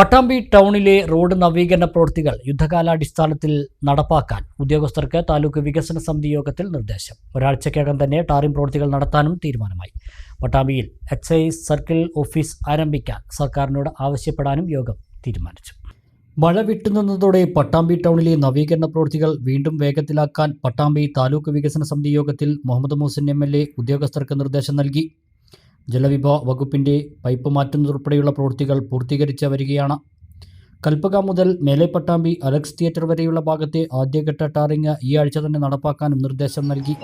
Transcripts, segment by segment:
പട്ടാമ്പി ടൗണിലെ റോഡ് നവീകരണ പ്രവൃത്തികൾ യുദ്ധകാലാടിസ്ഥാനത്തിൽ നടപ്പാക്കാൻ ഉദ്യോഗസ്ഥർക്ക് താലൂക്ക് വികസന സമിതി യോഗത്തിൽ നിർദ്ദേശം. ഒരാഴ്ചയ്ക്കകം തന്നെ ടാറിംഗ് പ്രവൃത്തികൾ നടത്താനും തീരുമാനമായി. പട്ടാമ്പിയിൽ എക്സൈസ് സർക്കിൾ ഓഫീസ് ആരംഭിക്കാൻ സർക്കാരിനോട് ആവശ്യപ്പെടാനും യോഗം തീരുമാനിച്ചു. മഴ വിട്ടുനിന്നതോടെ പട്ടാമ്പി ടൗണിലെ നവീകരണ പ്രവൃത്തികൾ വീണ്ടും വേഗത്തിലാക്കാൻ പട്ടാമ്പി താലൂക്ക് വികസന സമിതി യോഗത്തിൽ മുഹമ്മദ് മൂസിൻ എ ഉദ്യോഗസ്ഥർക്ക് നിർദ്ദേശം നൽകി. ജലവിഭവ വകുപ്പിന്റെ പൈപ്പ് മാറ്റുന്നതുൾപ്പെടെയുള്ള പ്രവൃത്തികൾ പൂർത്തീകരിച്ച് വരികയാണ്. കൽപ്പക മുതൽ മേലെപ്പട്ടാമ്പി അലക്സ് തിയേറ്റർ വരെയുള്ള ഭാഗത്തെ ആദ്യഘട്ട ടാറിങ് ഈ ആഴ്ച തന്നെ നടപ്പാക്കാനും നിർദ്ദേശം നൽകി.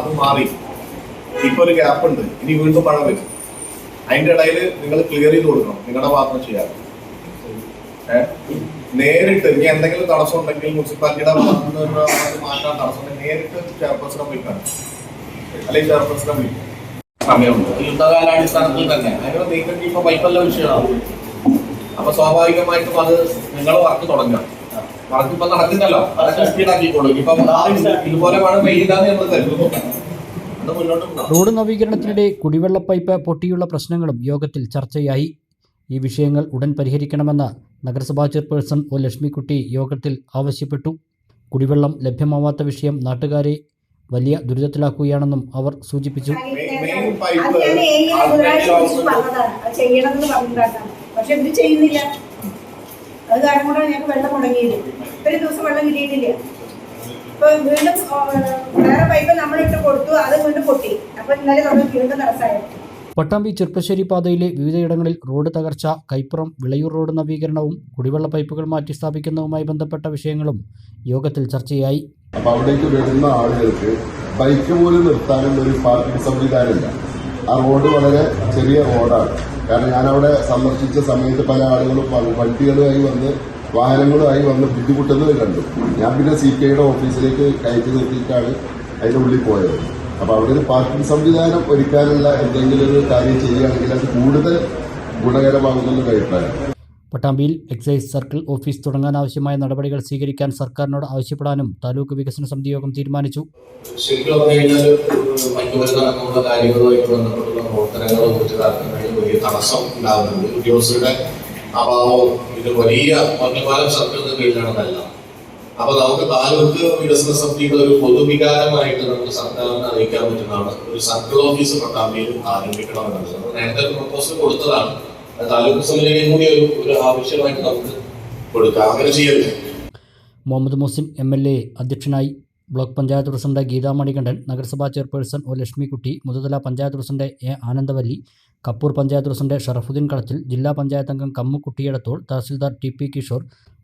അത് മാറി. ഒരു ഗ്യാപ്പ് ഉണ്ട്. ഇനി വീണ്ടും നിങ്ങൾ ക്ലിയർ കൊടുക്കണം. നേരിട്ട് ഇനി എന്തെങ്കിലും തടസ്സം ഉണ്ടെങ്കിൽ മുനിസിപ്പാലിറ്റിയുടെ മാറ്റാൻ തടസ്സം നേരിട്ട് ചെയർപേഴ്സിനെ വിളിക്കണം അല്ലെങ്കിൽ ചെയർപേഴ്സണെ വിളിക്കും സമയമുണ്ട്. യുദ്ധകാലാടിസ്ഥാനത്തിൽ തന്നെ. അതിനോ നീക്കം ഇപ്പൊ പൈപ്പല്ല വിഷയമാണ് അപ്പൊ സ്വാഭാവികമായിട്ടും അത് നിങ്ങൾ വർക്ക് തുടങ്ങാം വർക്ക് ഇപ്പൊ നടക്കുന്നല്ലോ. അതൊക്കെ സ്പീഡാക്കിക്കോളൂ ഇപ്പൊ ഇതുപോലെ മഴ പെയ്യില്ലാന്ന് നമ്മൾ കരുതുന്നു. റോഡ് നവീകരണത്തിനിടെ കുടിവെള്ള പൈപ്പ് പൊട്ടിയുള്ള പ്രശ്നങ്ങളും യോഗത്തിൽ ചർച്ചയായി. ഈ വിഷയങ്ങൾ ഉടൻ പരിഹരിക്കണമെന്ന് നഗരസഭാ ചെയർപേഴ്സൺ ഒ ലക്ഷ്മിക്കുട്ടി യോഗത്തിൽ ആവശ്യപ്പെട്ടു. കുടിവെള്ളം ലഭ്യമാവാത്ത വിഷയം നാട്ടുകാരെ വലിയ ദുരിതത്തിലാക്കുകയാണെന്നും അവർ സൂചിപ്പിച്ചു. പക്ഷെ ചെയ്യുന്നില്ല. അത് കാരണം കൊണ്ടാണ് ഞങ്ങൾക്ക് വെള്ളം മുടങ്ങിയത്. ഒരു ദിവസം വെള്ളം കിട്ടിയിട്ടില്ല. ഇപ്പൊ വീണ്ടും വേറെ പൈപ്പ് നമ്മളിട്ട് കൊടുത്തു. അത് വീണ്ടും പൊട്ടി. അപ്പൊ ഇന്നലെ നമ്മൾ വീണ്ടും തടസ്സമായത് പട്ടാമ്പി ചെർപ്പശ്ശേരി പാതയിലെ വിവിധയിടങ്ങളിൽ റോഡ് തകർച്ച കൈപ്പുറം വിളയൂർ റോഡ് നവീകരണവും കുടിവെള്ള പൈപ്പുകൾ മാറ്റി സ്ഥാപിക്കുന്നതുമായി ബന്ധപ്പെട്ട വിഷയങ്ങളും യോഗത്തിൽ ചർച്ചയായി. അപ്പൊ അവിടേക്ക് വരുന്ന ആളുകൾക്ക് ബൈക്ക് പോലും നിർത്താനുള്ള ഒരു പാർക്കിംഗ് സംവിധാനമില്ല. ആ റോഡ് വളരെ ചെറിയ റോഡാണ് കാരണം ഞാൻ അവിടെ സന്ദർശിച്ച സമയത്ത് പല ആളുകളും വണ്ടികളുമായി വന്ന് വാഹനങ്ങളുമായി വന്ന് ബുദ്ധിമുട്ടുന്നത് കണ്ടു. ഞാൻ പിന്നെ സി കെയുടെ ഓഫീസിലേക്ക് കയറ്റി നിർത്തിയിട്ടാണ് അതിന്റെ ഉള്ളിൽ പോയത്. അപ്പൊ അവിടെ ഒരു പാർക്കിംഗ് സംവിധാനം ഒരുക്കാനുള്ള എന്തെങ്കിലും ഒരു കാര്യം ചെയ്യുകയാണെങ്കിൽ അത് കൂടുതൽ ഗുണകരമാകുമെന്നുള്ള അഭിപ്രായം. പട്ടാമ്പിയിൽ എക്സൈസ് സർക്കിൾ ഓഫീസ് തുടങ്ങാൻ ആവശ്യമായ നടപടികൾ സ്വീകരിക്കാൻ സർക്കാരിനോട് ആവശ്യപ്പെടാനും താലൂക്ക് വികസന സമിതി യോഗം തീരുമാനിച്ചു. ശരിക്കും വലിയ അപ്പൊ നമുക്ക് താലൂക്ക് വികസന സമിതിയുടെ ഒരു പൊതുവികാരമായിട്ട് നമുക്ക് സർക്കാരിനെ അറിയിക്കാൻ പറ്റുന്നതാണ്. ഒരു സർക്കിൾ ഓഫീസ് പട്ടാമ്പിയിൽ ആരംഭിക്കണം എന്നുള്ളത് നമ്മൾ നേരത്തെ പ്രപ്പോസൽ കൊടുത്തതാണ്. താലൂക്ക് സമിതിയും കൂടി ഒരു ഒരു ആവശ്യമായിട്ട് നമുക്ക് കൊടുക്കാം. അങ്ങനെ ചെയ്യരുത്. Muhammad Muslim M L A അധ്യക്ഷനായി ബ്ലോക്ക് പഞ്ചായത്ത് പ്രസിഡന്റ് ഗീതാ മണികണ്ഠൻ നഗരസഭാ chairperson O Lakshmikutty Muthuthala panchayat president A Anandavalli Kappur panchayat president Sharafudheen Kalathil ജില്ലാ പഞ്ചായത്ത് അംഗം കമ്മുക്കുട്ടിയടത്തോൾ തഹസിൽദാർ ടി പി കിഷോർ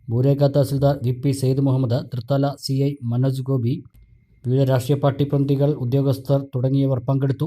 ഭൂരേഖ tahsildar V P Sayed Muhammad Thrithala C I Manoj Gopi വിവിധ രാഷ്ട്രീയ പാർട്ടി പ്രതിനിധികൾ ഉദ്യോഗസ്ഥർ തുടങ്ങിയവർ പങ്കെടുത്തു.